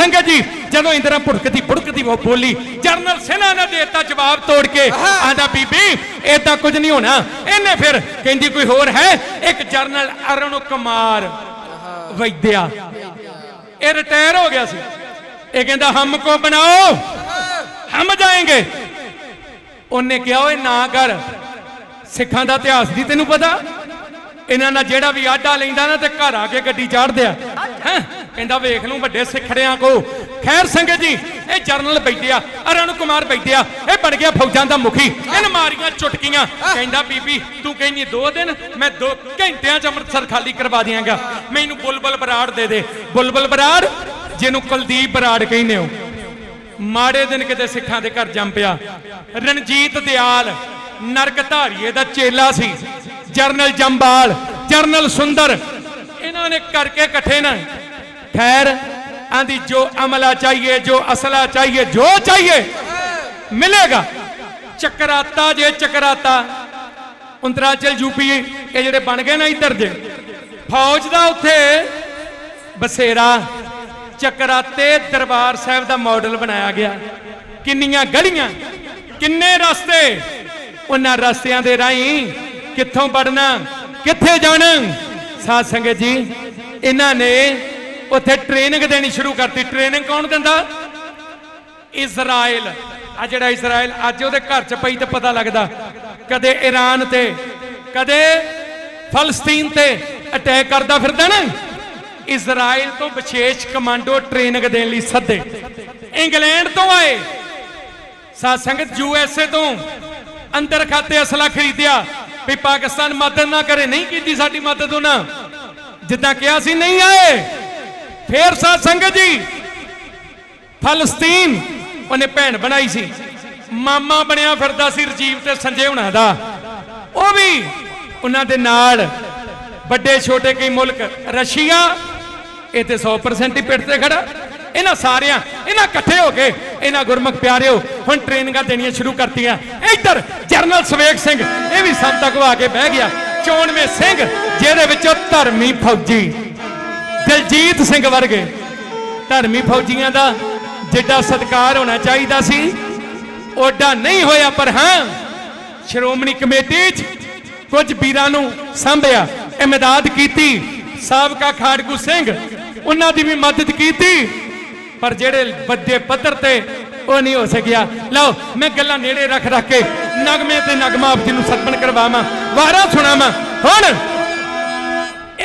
ਸੰਗਤ ਜੀ ਜਦੋਂ ਇੰਦਰਾ ਭੁੜਕਦੀ ਭੁੜਕਦੀ ਉਹ ਬੋਲੀ ਜਰਨਲ ਸੈਨਾ ਨੇ ਦੇਤਾ ਜਵਾਬ ਤੋੜ ਕੇ ਆਂਦਾ ਬੀਬੀ ਏਦਾਂ ਕੁਝ ਨਹੀਂ ਹੋਣਾ। ਇਹਨੇ ਫਿਰ ਕਹਿੰਦੀ ਕੋਈ ਹੋਰ ਹੈ? ਇੱਕ ਜਰਨਲ ਅਰੁਣ ਕੁਮਾਰ ਵੈਦਿਆ। ਇਹ ਰਿਟਾਇਰ ਹੋ ਗਿਆ ਸੀ। ਇਹ ਕਹਿੰਦਾ ਹਮ ਕੋ ਬਣਾਓ? ਹਮ ਜਾਏਂਗੇ। ਉਹਨੇ ਕਿਹਾ ਓਏ ਨਾ ਕਰ। ਸਿੱਖਾਂ ਦਾ ਇਤਿਹਾਸ ਦੀ ਤੈਨੂੰ ਪਤਾ? ਇਹਨਾਂ ਨਾਲ ਜਿਹੜਾ ਵੀ ਆਡਾ ਲੈਂਦਾ ਨਾ ਤੇ ਘਰ ਆ ਕੇ ਗੱਡੀ ਚਾੜਦੇ ਆ ਹੈਂ? ਕਹਿੰਦਾ ਵੇਖ ਲੂੰ ਵੱਡੇ ਸਿੱਖੜਿਆਂ ਕੋ। ਖੈਰ ਸੰਗਤ ਜੀ, ਇਹ ਜਰਨਲ ਬੈਠਿਆ ਅਰੁਣ ਕੁਮਾਰ ਬੈਠਿਆ ਇਹ ਬਣ ਗਿਆ ਫੌਜਾਂ ਦਾ ਮੁਖੀ। ਇਹਨ ਮਾਰੀਆਂ ਚੁਟਕੀਆਂ। ਕਹਿੰਦਾ, ਬੀਬੀ, ਤੂੰ ਕਹਿੰਦੀ ਦੋ ਦਿਨ, ਮੈਂ ਦੋ ਘੰਟਿਆਂ ਚ ਅੰਮ੍ਰਿਤਸਰ ਖਾਲੀ ਕਰਵਾ ਦਿਆਂਗਾ। ਮੈਨੂੰ ਬੁਲਬੁਲ ਬਰਾੜ ਦੇ ਦੇ। ਬੁਲਬੁਲ ਬਰਾੜ, ਜਿਹਨੂੰ ਕੁਲਦੀਪ ਬਰਾੜ ਕਹਿੰਦੇ ਹੋ। ਮਾੜੇ ਦਿਨ ਕਿਤੇ ਸਿੱਖਾਂ ਦੇ ਘਰ ਜੰਮ ਪਿਆ। ਰਣਜੀਤ ਦਿਆਲ, ਨਰਕ ਧਾਰੀਏ ਦਾ ਚੇਲਾ ਸੀ। ਜਰਨਲ ਜੰਬਾਲ, ਜਰਨਲ ਸੁੰਦਰ। ਇਹਨਾਂ ਨੇ ਕਰਕੇ ਇਕੱਠੇ ਨਾ। ਖੈਰ ਆਂਦੀ, ਜੋ ਅਮਲਾ ਚਾਹੀਏ, ਜੋ ਅਸਲਾ ਚਾਹੀਏ, ਜੋ ਚਾਹੀਏ, ਮਿਲੇਗਾ। ਚੱਕਰਾਤਾ ਜੇ ਚੱਕਰਾਤਾ। ਉੰਤਰਾਚਲ ਯੂਪੀ, ਇਹ ਜਿਹੜੇ ਬਣ ਗਏ ਨਾ ਇੱਧਰ ਦੇ। ਫੌਜ ਦਾ ਉੱਥੇ ਬਸੇਰਾ। ਚਕਰਾਤੇ ਦਰਬਾਰ ਸਾਹਿਬ ਦਾ ਮਾਡਲ ਬਣਾਇਆ ਗਿਆ। ਕਿੰਨੀਆਂ ਗਲੀਆਂ ਕਿੰਨੇ ਰਸਤੇ। ਉਹਨਾਂ ਰਸਤਿਆਂ ਦੇ ਰਾਹੀਂ ਕਿੱਥੋਂ ਵੜਨਾ ਕਿੱਥੇ ਜਾਣਾ। ਸਾਧ ਸੰਗਤ ਜੀ, ਇਹਨਾਂ ਨੇ ਉੱਥੇ ਟ੍ਰੇਨਿੰਗ ਦੇਣੀ ਸ਼ੁਰੂ ਕਰਤੀ। ਟ੍ਰੇਨਿੰਗ ਕੌਣ ਦਿੰਦਾ? ਇਜ਼ਰਾਈਲ ਆ ਜਿਹੜਾ ਇਜ਼ਰਾਈਲ ਅੱਜ ਉਹਦੇ ਘਰ ਚ ਪਈ ਤੇ ਪਤਾ ਲੱਗਦਾ। ਕਦੇ ਈਰਾਨ ਤੇ, ਕਦੇ ਫਲਸਤੀਨ ਤੇ ਅਟੈਕ ਕਰਦਾ ਫਿਰਦਾ ਨਾ। ਇਜ਼ਰਾਈਲ ਤੋਂ ਵਿਸ਼ੇਸ਼ ਕਮਾਂਡੋ ਟ੍ਰੇਨਿੰਗ ਦੇਣ ਲਈ ਸੱਦੇ। ਇੰਗਲੈਂਡ ਤੋਂ ਆਏ। ਸਾਧ ਸੰਗਤ ਏ ਤੋਂ ਅੰਦਰ ਖਾਤੇ ਅਸਲਾ ਖਰੀਦਿਆ ਵੀ ਪਾਕਿਸਤਾਨ ਮਦਦ ਨਾ ਕਰੇ। ਨਹੀਂ ਕੀਤੀ ਸਾਡੀ ਮਦਦ ਉਹਨਾਂ। ਜਿੱਦਾਂ ਕਿਹਾ ਸੀ, ਨਹੀਂ ਆਏ। ਫੇਰ ਸਾਧ ਸੰਗਤ ਜੀ, ਫਲਸਤੀਨ ਉਹਨੇ ਭੈਣ ਬਣਾਈ ਸੀ। ਮਾਮਾ ਬਣਿਆ ਫਿਰਦਾ ਸੀ ਰਜੀਵ ਤੇ ਸੰਜੇ ਹੁਣਾਂ ਦਾ। ਉਹ ਵੀ ਉਹਨਾਂ ਦੇ ਨਾਲ ਵੱਡੇ ਛੋਟੇ ਕਈ ਮੁਲਕ, ਰਸ਼ੀਆ, ਇਹ ਤੇ 100% ਹੀ ਪਿੱਠ ਤੇ ਖੜਾ। ਇਹਨਾਂ ਸਾਰਿਆਂ, ਇਹਨਾਂ ਇਕੱਠੇ ਹੋ ਕੇ, ਇਹਨਾਂ ਗੁਰਮੁਖ ਪਿਆਰਿਓ, ਹੁਣ ਟ੍ਰੇਨਿੰਗਾਂ ਦੇਣੀਆਂ ਸ਼ੁਰੂ ਕਰਤੀਆਂ। ਇੱਧਰ ਜਰਨਲ ਸਵੇਕ ਸਿੰਘ, ਇਹ ਵੀ ਸਭ ਤੱਕ ਆ ਕੇ ਬਹਿ ਗਿਆ। ਚੋਣਵੇਂ ਸਿੰਘ, ਜਿਹਦੇ ਵਿੱਚੋਂ ਧਰਮੀ ਫੌਜੀ। ਦਲਜੀਤ ਸਿੰਘ ਵਰਗੇ ਧਰਮੀ ਫੌਜੀਆਂ ਦਾ ਜਿੱਡਾ ਸਤਿਕਾਰ ਹੋਣਾ ਚਾਹੀਦਾ ਸੀ ਓਡਾ ਨਹੀਂ ਹੋਇਆ, ਪਰ ਹਾਂ, ਸ਼੍ਰੋਮਣੀ ਕਮੇਟੀ 'ਚ ਕੁਝ ਵੀਰਾਂ ਨੂੰ ਸੰਭਿਆ, ਇਮਦਾਦ ਕੀਤੀ, ਸਾਬਕਾ ਖਾੜਕੂ ਸਿੰਘ, ਉਹਨਾਂ ਦੀ ਵੀ ਮਦਦ ਕੀਤੀ, ਪਰ ਜਿਹੜੇ ਵੱਡੇ ਪੱਧਰ ਤੇ ਉਹ ਨਹੀਂ ਹੋ ਸਕਿਆ। ਲਓ, ਮੈਂ ਗੱਲਾਂ ਨੇੜੇ ਰੱਖ ਰੱਖ ਕੇ ਨਗਮੇ ਤੇ ਨਗਮਾ ਆਪ ਜੀ ਨੂੰ ਸਰਪਣ ਕਰਵਾਵਾਂ, ਵਾਰਾ ਸੁਣਾਵਾਂ, ਹੁਣ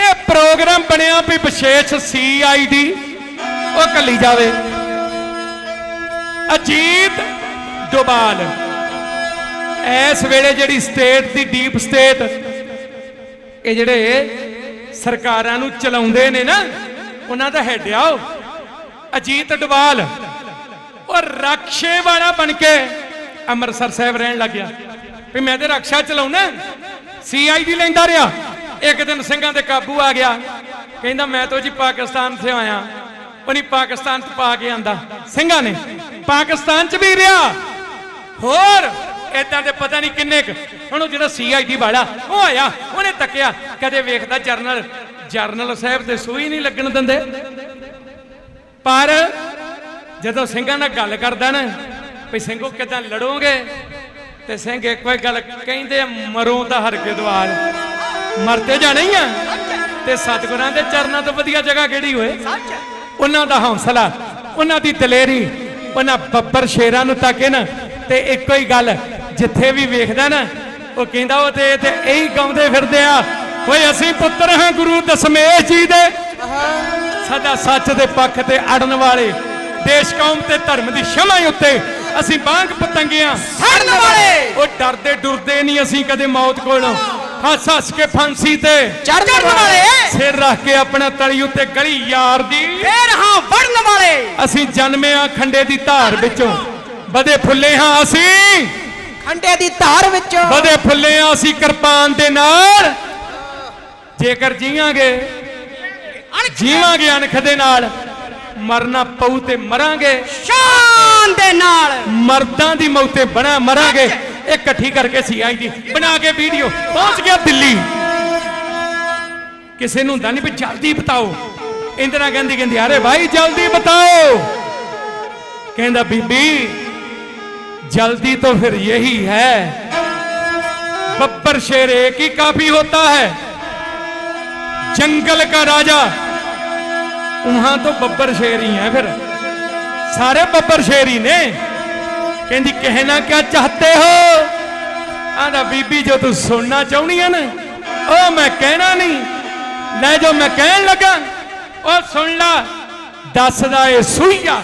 ਇਹ ਪ੍ਰੋਗਰਾਮ ਬਣਿਆ ਵੀ ਵਿਸ਼ੇਸ਼ ਸੀਆਈਡੀ ਉਹ ਕੱਲੀ ਜਾਵੇ। ਅਜੀਤ ਡੋਬਾਲ। ਇਸ ਵੇਲੇ ਜਿਹੜੀ ਸਟੇਟ ਦੀ ਡੀਪ ਸਟੇਟ ਇਹ ਜਿਹੜੇ ਸਰਕਾਰਾਂ ਨੂੰ ਚਲਾਉਂਦੇ ਨੇ ਨਾ, ਉਹਨਾਂ ਦਾ ਹੈਡ ਆ ਅਜੀਤ ਡੋਬਾਲ। ਉਹ ਰਕਸ਼ੇ ਵਾਲਾ ਬਣ ਕੇ ਅੰਮ੍ਰਿਤਸਰ ਸਾਹਿਬ ਰਹਿਣ ਲੱਗਿਆ। ਵੀ ਮੈਂ ਤੇ ਰਕਸ਼ਾ ਚਲਾਉਣਾ ਸੀਆਈਡੀ ਲੈਂਦਾ ਰਿਹਾ। ਇੱਕ ਦਿਨ ਸਿੰਘਾਂ ਦੇ ਕਾਬੂ ਆ ਗਿਆ। ਕਹਿੰਦਾ ਮੈਂ ਤਾਂ ਜੀ ਪਾਕਿਸਤਾਨ ਸੇ ਆਇਆ। ਉਹ ਨਹੀਂ ਪਾਕਿਸਤਾਨ ਚ ਪਾ ਕੇ ਆਂਦਾ। ਸਿੰਘਾਂ ਨੇ ਪਾਕਿਸਤਾਨ ਚ ਵੀ ਰਿਹਾ। ਹੋਰ ਇਦਾਂ ਦੇ ਪਤਾ ਨਹੀਂ ਕਿੰਨੇ ਕੁ। ਹੁਣ ਉਹ ਜਿਹੜਾ ਸੀਆਈਡੀ ਵਾਲਾ ਉਹ ਆਇਆ ਉਹਨੇ ਤੱਕਿਆ। ਕਦੇ ਵੇਖਦਾ ਜਰਨਲ ਜਰਨਲ ਸਾਹਿਬ ਦੇ ਸੂਈ ਨਹੀਂ ਲੱਗਣ ਦਿੰਦੇ। ਪਰ ਜਦੋਂ ਸਿੰਘਾਂ ਨਾਲ ਗੱਲ ਕਰਦਾ ਨਾ ਵੀ ਸਿੰਘੋ ਕਿਦਾਂ ਲੜੋਗੇ? ਤੇ ਸਿੰਘ ਇੱਕੋ ਹੀ ਗੱਲ ਕਹਿੰਦੇ ਆ, ਮਰੋ ਤਾਂ ਹਰ ਕੇ ਦਵਾਰ ਮਰਤੇ ਜਾਣਾ ਹੀ ਆ ਤੇ ਸਤਿਗੁਰਾਂ ਦੇ ਚਰਨਾਂ ਤੋਂ ਵਧੀਆ ਜਗ੍ਹਾ ਕਿਹੜੀ ਹੋਏ? ਉਹਨਾਂ ਦਾ ਹੌਸਲਾ ਉਹਨਾਂ ਦੀ ਦਲੇਰੀ ਉਹਨਾਂ ਬੱਬਰ ਸ਼ੇਰਾਂ ਨੂੰ ਤਾਕੇ ਨਾ ਤੇ ਇੱਕੋ ਹੀ ਗੱਲ ਜਿੱਥੇ ਵੀ ਵੇਖਦਾ ਨਾ ਉਹ ਕਹਿੰਦਾ ਉਹ ਤੇ ਤੇ ਇਹੀ ਗਾਉਂਦੇ ਫਿਰਦੇ ਆ ਓਏ ਅਸੀਂ ਪੁੱਤਰ ਹਾਂ ਗੁਰੂ ਦਸ਼ਮੇਸ਼ ਜੀ ਦੇ। ਸਦਾ ਸੱਚ ਦੇ ਪੱਖ ਤੇ ਅੜਨ ਵਾਲੇ ਦੇਸ਼ ਕੌਮ ਤੇ ਧਰਮ ਦੀ ਸ਼ਮਾ ਉੱਤੇ ਅਸੀਂ ਬਾਂਗ ਪਤੰਗੀਆਂ। ਸੜਨ ਵਾਲੇ! ਉਹ ਡਰਦੇ ਡੁਰਦੇ ਨਹੀਂ ਅਸੀਂ ਕਦੇ ਮੌਤ ਕੋਲੋਂ। ਹੱਸ ਹੱਸ ਕੇ ਫਾਂਸੀ ਤੇ ਚੜਨ ਵਾਲੇ। ਸਿਰ ਰੱਖ ਕੇ ਆਪਣਾ ਤਲੀ ਉੱਤੇ ਗਲੀ ਯਾਰ ਦੀ। ਫੇਰ ਹਾਂ ਵੜਨ ਵਾਲੇ। ਅਸੀਂ ਜਨਮੇ ਆ ਖੰਡੇ ਦੀ ਧਾਰ ਵਿੱਚੋਂ। ਵਧੇ ਫੁੱਲੇ ਹਾਂ ਅਸੀਂ। ਖੰਡੇ ਦੀ ਧਾਰ ਵਿੱਚੋਂ। ਵਧੇ ਫੁੱਲੇ ਹਾਂ ਅਸੀਂ ਕਿਰਪਾਨ ਦੇ ਨਾਲ। ਜੇਕਰ ਜੀਵਾਂਗੇ ਜੀਵਾਂਗੇ ਅਣਖ ਦੇ ਨਾਲ ਮਰਨਾ ਪਊ ਤੇ ਮਰਾਂਗੇ। ਸ਼ਾਨ ਦੇ ਨਾਲ। ਮਰਦਾਂ ਦੀ ਮੌਤੇ ਬਣਾ ਮਰਾਂਗੇ। ਇਕੱਠੀ ਕਰਕੇ ਸੀ ਆਈ ਦੀ ਬਣਾ ਕੇ ਵੀਡੀਓ ਪਹੁੰਚ ਗਿਆ ਦਿੱਲੀ ਕਿਸੇ ਨੂੰ ਹੁੰਦਾ ਨਹੀਂ ਵੀ ਜਲਦੀ ਬਤਾਓ ਇੰਦਰਾ ਗਾਂਧੀ ਕਹਿੰਦੀ ਅਰੇ ਭਾਈ ਜਲਦੀ ਬਤਾਓ ਕਹਿੰਦਾ ਬੀਬੀ जल्दी तो फिर यही है बब्बर शेर एक ही काफी होता है जंगल का राजा वहां तो बब्बर शेर ही है फिर सारे बब्बर शेर ही ने कहती कहना क्या चाहते हो ਆਂਦਾ ਬੀਬੀ ਜੋ ਤੂੰ ਸੁਣਨਾ ਚਾਹੁੰਦੀ ਆ ਨਾ ਉਹ ਮੈਂ ਕਹਿਣਾ ਨਹੀਂ। ਲੈ ਜੋ ਮੈਂ ਕਹਿਣ ਲੱਗਾ ਉਹ ਸੁਣ ਲੈ। ਦੱਸਦਾ ਏ ਸੂਈਆ।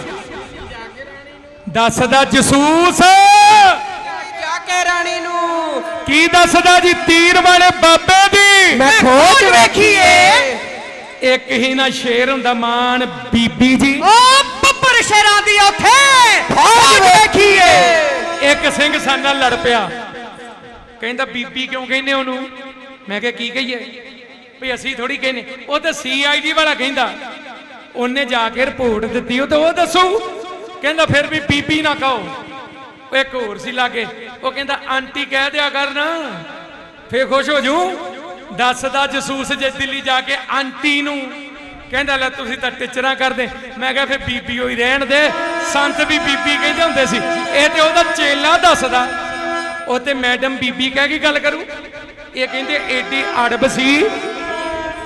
ਦੱਸਦਾ ਜਸੂਸ। ਜਾ ਰਾਣੀ ਨੂੰ। ਕੀ ਦੱਸਦਾ ਜੀ ਤੀਰ ਵਾਲੇ ਬਾਬੇ ਦੀ? ਮੈਂ ਖੋਜ ਵੇਖੀਏ। ਇੱਕ ਹੀ ਨਾ ਸ਼ੇਰ ਹੁੰਦਾ ਮਾਨ ਬੀਬੀ ਜੀ। ਓ ਪੱਪਰ ਸ਼ੇਰਾਂ ਦੀ ਉੱਥੇ। ਖੋਜ ਵੇਖੀਏ। ਇੱਕ ਸਿੰਘ ਸਾਡੇ ਨਾਲ ਲੜ ਪਿਆ। ਕਹਿੰਦਾ, ਬੀਬੀ ਕਿਉਂ ਕਹਿੰਦੇ ਉਹਨੂੰ? ਮੈਂ ਕਿਹਾ, ਕੀ ਕਹੀਏ? ਵੀ ਅਸੀਂ ਥੋੜੀ ਕਹਿੰਦੇ ਉਹ ਤਾਂ ਸੀਆਈਡੀ ਵਾਲਾ ਕਹਿੰਦਾ। ਉਹਨੇ ਜਾ ਕੇ ਰਿਪੋਰਟ ਦਿੱਤੀ, ਉਹ ਤਾਂ ਉਹ ਦੱਸੂ। ਕਹਿੰਦਾ, ਫਿਰ ਵੀ ਬੀਬੀ ਨਾ ਕਹੋ। ਉਹ ਇੱਕ ਹੋਰ ਸੀ ਲਾਗੇ। ਉਹ ਕਹਿੰਦਾ, ਆਂਟੀ ਕਹਿ ਦਿਆ ਕਰਨਾ ਫੇਰ ਖੁਸ਼ ਹੋ ਜੂ। ਦੱਸਦਾ ਜਸੂਸ ਜੇ ਦਿੱਲੀ ਜਾ ਕੇ ਆਂਟੀ ਨੂੰ। ਕਹਿੰਦਾ, ਲੈ ਤੁਸੀਂ ਤਾਂ ਟਿਚਰਾਂ ਕਰਦੇ। ਮੈਂ ਕਿਹਾ, ਫੇਰ ਬੀਬੀ ਹੋਈ ਰਹਿਣ ਦੇ। ਸੰਤ ਵੀ ਬੀਬੀ ਕਹਿੰਦੇ ਹੁੰਦੇ ਸੀ। ਇਹ ਤੇ ਉਹਦਾ ਚੇਲਾ ਦੱਸਦਾ। ਉਹ ਤੇ ਮੈਡਮ ਬੀਬੀ ਕਹਿ ਕੇ ਗੱਲ ਕਰੂ। ਇਹ ਕਹਿੰਦੇ ਏਡੀ ਅੜਬ ਸੀ।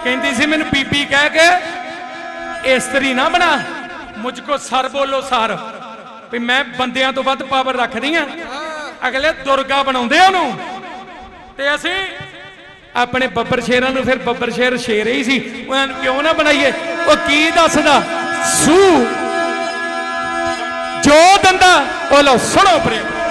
ਕਹਿੰਦੀ ਸੀ ਮੈਨੂੰ ਬੀਬੀ ਕਹਿ ਕੇ, ਇਸਤਰੀ ਨਾ ਬਣਾ। ਮੁਝ ਕੋ ਸਰ ਬੋਲੋ ਸਰ। ਵੀ ਮੈਂ ਬੰਦਿਆਂ ਤੋਂ ਵੱਧ ਪਾਵਰ ਰੱਖਦੀ ਆ। ਅਗਲੇ ਦੁਰਗਾ ਬਣਾਉਂਦੇ ਉਹਨੂੰ। ਤੇ ਅਸੀਂ ਆਪਣੇ ਬੱਬਰ ਸ਼ੇਰਾਂ ਨੂੰ ਫਿਰ ਬੱਬਰ ਸ਼ੇਰ ਸ਼ੇਰ ਹੀ ਸੀ। ਉਹਨਾਂ ਨੂੰ ਕਿਉਂ ਨਾ ਬਣਾਈਏ? ਉਹ ਕੀ ਦੱਸਦਾ? ਸੂ। ਜੋ ਦੰਦਾ, ਉਹ ਲਓ ਸੁਣੋ ਪ੍ਰੇਮ